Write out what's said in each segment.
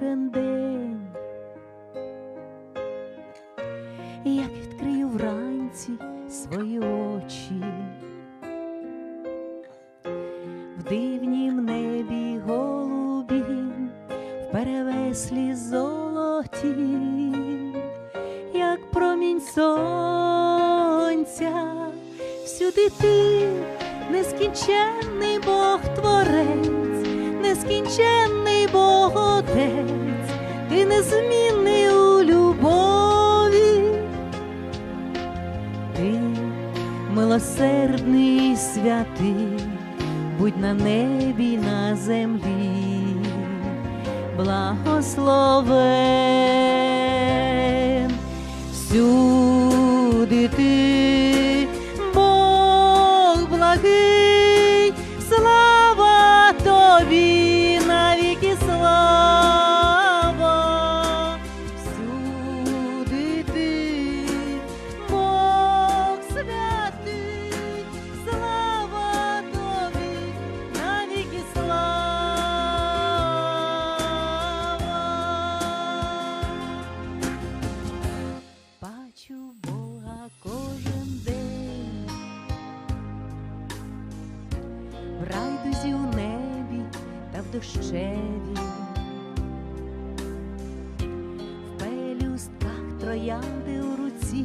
кожен день, як відкрию вранці свої очі, в дивнім небі голубі, в перевеслі золоті, як промінь сонця, всюди ти нескінченний Бог творець нескінченний Бог Отець, ти незмінний у любові, ти милосердний святий, будь на небі, на землі, благословен. Всюди ти, Бог благий, в райдузі у небі та в дощеві, в пелюстках троянди у руці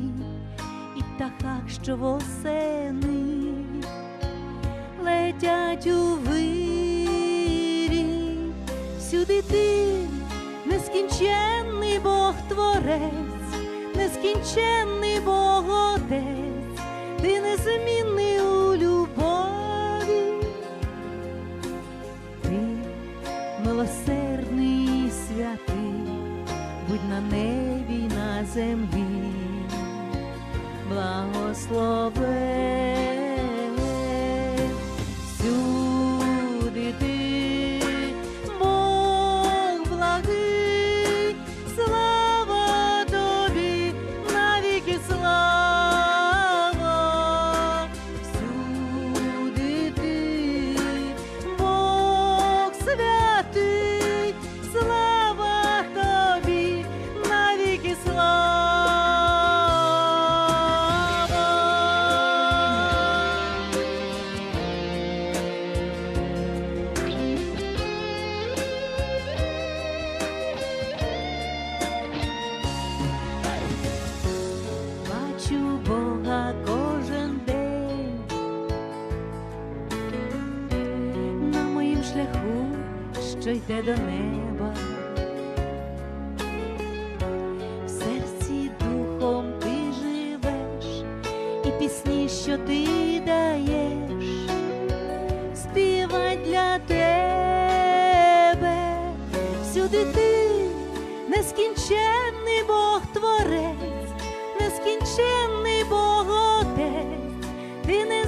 і птахах, що восени летять у вирі, всюди ти, нескінченний Бог Творець, нескінченний милосердний і святий, будь на небі й на землі, благословен що йде до неба. В серці духом ти живеш, і пісні, що ти даєш, співать для тебе, всюди ти нескінченний Бог Творець, нескінченний Бог Отець, ти незмінний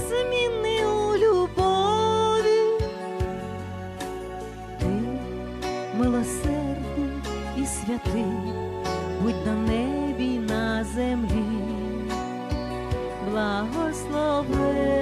і святий, будь на небі на землі, благослови.